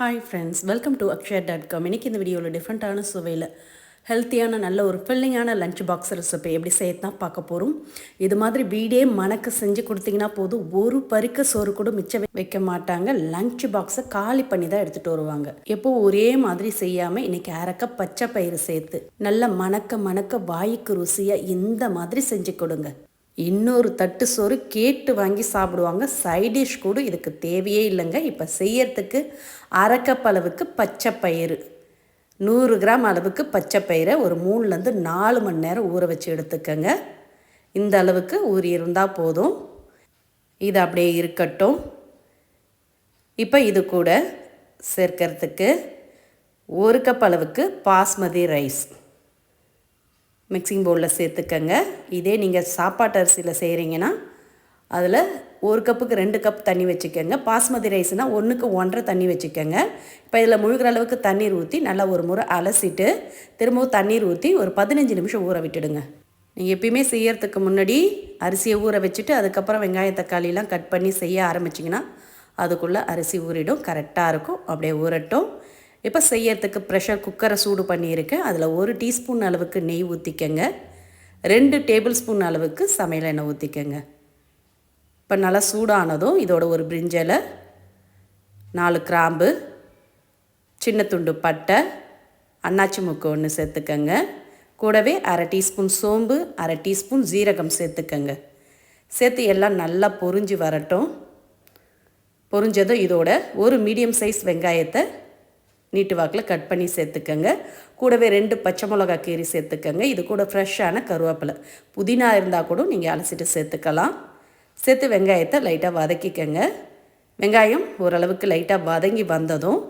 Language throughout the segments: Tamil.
Hi friends welcome to Akshaya dot com இன்றைக்கி இந்த வீடியோவில் டிஃப்ரெண்ட்டான சுவையில் ஹெல்த்தியான நல்ல ஒரு ஃபில்லிங்கான லஞ்ச் பாக்ஸ் ரெசிபி எப்படி செய்ய தான் பார்க்க போகிறோம் இது மாதிரி வீடே மணக்க செஞ்சு கொடுத்தீங்கன்னா போதும். ஒரு பருக்க சோறு கூட மிச்சம் வைக்க மாட்டாங்க. லஞ்ச் பாக்ஸை காலி பண்ணி தான் எடுத்துகிட்டு வருவாங்க. எப்போ ஒரே மாதிரி செய்யாமல் இன்றைக்கி அரைக்க பச்சை பயிறு சேர்த்து நல்ல மணக்க மணக்க வாய்க்கு ருசியாக இந்த மாதிரி செஞ்சு கொடுங்க. இன்னொரு தட்டு சோறு கேட்டு வாங்கி சாப்பிடுவாங்க. சைடிஷ் கூட இதுக்கு தேவையே இல்லைங்க. இப்போ செய்யறதுக்கு அரைக்கப் அளவுக்கு பச்சை பயிறு. நூறு கிராம் அளவுக்கு பச்சை பயிரை ஒரு மூணுலேருந்து நாலு மணி நேரம் ஊற வச்சு எடுத்துக்கங்க. இந்த அளவுக்கு ஊறி இருந்தால் போதும். இது அப்படியே இருக்கட்டும். இப்போ இது கூட சேர்க்கறதுக்கு ஒரு கப் அளவுக்கு பாஸ்மதி ரைஸ். மிக்சிங் பவுலில் சேர்த்துக்கங்க. இதே நீங்கள் சாப்பாட்டு அரிசியில் செய்கிறீங்கன்னா அதில் ஒரு கப்புக்கு ரெண்டு கப் தண்ணி வச்சுக்கோங்க. பாஸ்மதி ரைஸ்னால் ஒன்றுக்கு ஒன்றரை தண்ணி வச்சுக்கோங்க. இப்போ இதில் முழுகிற அளவுக்கு தண்ணீர் ஊற்றி நல்லா ஒரு முறை அலசிட்டு திரும்பவும் தண்ணீர் ஊற்றி ஒரு பதினஞ்சு நிமிஷம் ஊற விட்டுடுங்க. நீங்கள் எப்பயுமே செய்யறதுக்கு முன்னாடி அரிசியை ஊற வச்சுட்டு அதுக்கப்புறம் வெங்காயம் தக்காளிலாம் கட் பண்ணி செய்ய ஆரம்பிச்சிங்கன்னா அதுக்குள்ளே அரிசி ஊறிடும். கரெக்டாக இருக்கும். அப்படியே ஊறட்டும். இப்போ செய்யறதுக்கு ப்ரெஷர் குக்கரை சூடு பண்ணியிருக்கேன் அதில் ஒரு டீஸ்பூன் அளவுக்கு நெய் ஊற்றிக்கங்க ரெண்டு டேபிள் ஸ்பூன் அளவுக்கு சமையல் எண்ணெய் ஊற்றிக்கங்க இப்போ நல்லா சூடானதும் இதோட ஒரு பிரிஞ்சலை நாலு கிராம்பு சின்ன துண்டு பட்டை அன்னாச்சி முக்கு ஒன்று சேர்த்துக்கங்க. கூடவே அரை டீஸ்பூன் சோம்பு அரை டீஸ்பூன் ஜீரகம் சேர்த்துக்கங்க. சேர்த்து எல்லாம் நல்லா பொறிஞ்சு வரட்டும். பொறிஞ்சதும் இதோட ஒரு மீடியம் சைஸ் வெங்காயத்தை நீட்டு வாக்கில் கட் பண்ணி சேர்த்துக்கோங்க. கூடவே ரெண்டு பச்சை மிளகா கீரி சேர்த்துக்கங்க. இது கூட ஃப்ரெஷ்ஷான கருவேப்பிலை. புதினா இருந்தால் கூட நீங்கள் அலசிட்டு சேர்த்துக்கலாம். சேர்த்து வெங்காயத்தை லைட்டாக வதக்கிக்கோங்க. வெங்காயம் ஓரளவுக்கு லைட்டாக வதங்கி வந்ததும்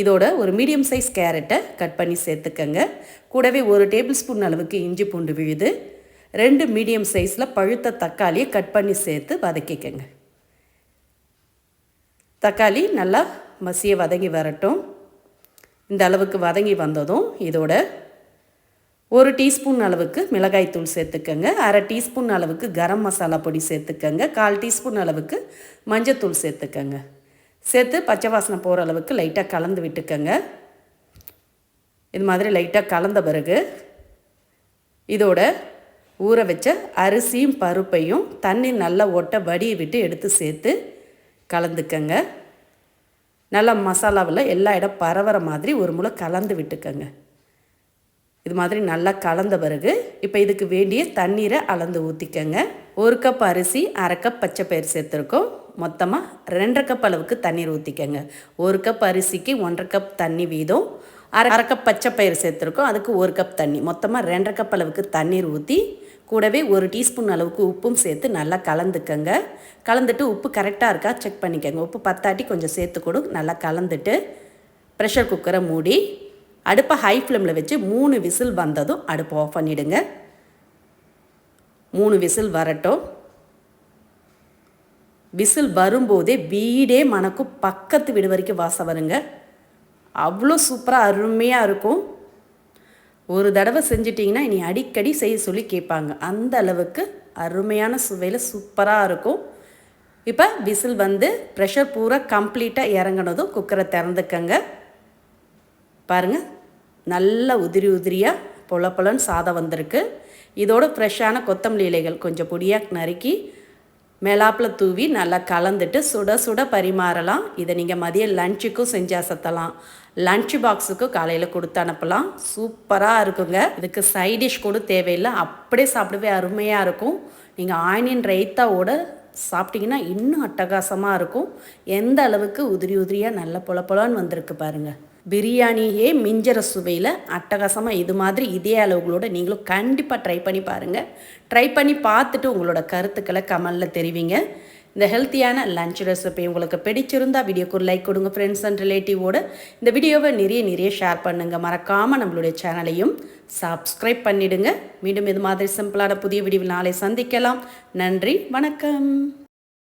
இதோட ஒரு மீடியம் சைஸ் கேரட்டை கட் பண்ணி சேர்த்துக்கோங்க. கூடவே ஒரு டேபிள் ஸ்பூன் அளவுக்கு இஞ்சி பூண்டு விழுது. ரெண்டு மீடியம் சைஸில் பழுத்த தக்காளியை கட் பண்ணி சேர்த்து வதக்கிக்கோங்க. தக்காளி நல்லா மசிய வதங்கி வரட்டும். இந்த அளவுக்கு வதங்கி வந்ததும் இதோட ஒரு டீஸ்பூன் அளவுக்கு மிளகாய்த்தூள் சேர்த்துக்கங்க. அரை டீஸ்பூன் அளவுக்கு கரம் மசாலா பொடி சேர்த்துக்கங்க. கால் டீஸ்பூன் அளவுக்கு மஞ்சத்தூள் சேர்த்துக்கங்க. சேர்த்து பச்சை வாசனை போகிற அளவுக்கு லைட்டாக கலந்து விட்டுக்கங்க. இது மாதிரி லைட்டாக கலந்த பிறகு இதோட ஊற வச்ச அரிசியும் பருப்பையும் தண்ணி நல்லா ஒட்ட வடியை விட்டு எடுத்து சேர்த்து கலந்துக்கங்க. நல்லா மசாலாவில் எல்லா இடம் பரவற மாதிரி ஒரு முளை கலந்து விட்டுக்கோங்க. இது மாதிரி நல்லா கலந்த பிறகு இப்போ இதுக்கு வேண்டிய தண்ணீரை அளந்து ஊற்றிக்கங்க ஒரு கப் அரிசி அரை கப் பச்சை பயிர் சேர்த்துருக்கோம். மொத்தமாக ரெண்டரை கப் அளவுக்கு தண்ணீர் ஊற்றிக்கங்க ஒரு கப் அரிசிக்கு ஒன்றரை கப் தண்ணி வீதம். அரை அரை கப் பச்சை பயிர் சேர்த்துருக்கோம். அதுக்கு ஒரு கப் தண்ணி. மொத்தமாக ரெண்டரை கப் அளவுக்கு தண்ணீர் ஊற்றி கூடவே ஒரு டீஸ்பூன் அளவுக்கு உப்பும் சேர்த்து நல்லா கலந்துக்கங்க. கலந்துட்டு உப்பு கரெக்டாக இருக்கா செக் பண்ணிக்கோங்க. உப்பு பத்தாட்டி கொஞ்சம் சேர்த்து கொடு. நல்லா கலந்துட்டு ப்ரெஷர் குக்கரை மூடி அடுப்பை ஹை ஃப்ளேமில் வச்சு மூணு விசில் வந்ததும் அடுப்பை ஆஃப் பண்ணிவிடுங்க மூணு விசில் வரட்டும். விசில் வரும்போதே வீடே மணக்கும் பக்கத்து வீடு வரைக்கும் வாசம் வருங்க. அவ்வளோ சூப்பராக அருமையாக இருக்கும். ஒரு தடவை செஞ்சிட்டிங்கன்னா இனி அடிக்கடி செய்ய சொல்லி கேட்பாங்க. அந்த அளவுக்கு அருமையான சுவையில் சூப்பராக இருக்கும். இப்போ விசில் வந்து ப்ரெஷர் பூரா கம்ப்ளீட்டாக இறங்கினதும் குக்கரை திறந்துக்கங்க. பாருங்கள் நல்ல உதிரி உதிரியாக பொல பொலன்னு சாதம் வந்திருக்கு. இதோட ஃப்ரெஷ்ஷான கொத்தமல்லி இலைகள் கொஞ்சம் பொடியாக நறுக்கி மேலாப்பில் தூவி நல்லா கலந்துட்டு சுட சுட பரிமாறலாம். இதை நீங்கள் மதியம் லஞ்சுக்கும் செஞ்சு அசத்தலாம். லன்ச் பாக்ஸுக்கும் காலையில் கொடுத்து அனுப்பலாம். சூப்பராக இருக்குங்க. இதுக்கு சைடிஷ் கூட தேவையில்லை. அப்படியே சாப்பிடவே அருமையாக இருக்கும். நீங்கள் ஆனியன் ரைத்தாவோட சாப்பிட்டிங்கன்னா இன்னும் அட்டகாசமாக இருக்கும். எந்த அளவுக்கு உதிரி உதிரியாக நல்ல பொல பொலான்னு வந்திருக்கு பாருங்கள் பிரியாணியே மிஞ்சர சுவையில் அட்டகாசமாக இது மாதிரி இதே அளவுகளோட நீங்களும் கண்டிப்பாக ட்ரை பண்ணி பாருங்கள் ட்ரை பண்ணி பார்த்துட்டு உங்களோட கருத்துக்களை கமலில் தெரிவிங்க. இந்த ஹெல்த்தியான லஞ்ச் ரெசிபி உங்களுக்கு பிடிச்சிருந்தால் வீடியோக்கு ஒரு லைக் கொடுங்க ஃப்ரெண்ட்ஸ் அண்ட் ரிலேட்டிவோட இந்த வீடியோவை நிறைய நிறைய ஷேர் பண்ணுங்கள் மறக்காமல் நம்மளுடைய சேனலையும் சப்ஸ்கிரைப் பண்ணிவிடுங்க மீண்டும் இது மாதிரி சிம்பிளான புதிய வீடியோவில் நாளை சந்திக்கலாம். நன்றி வணக்கம்.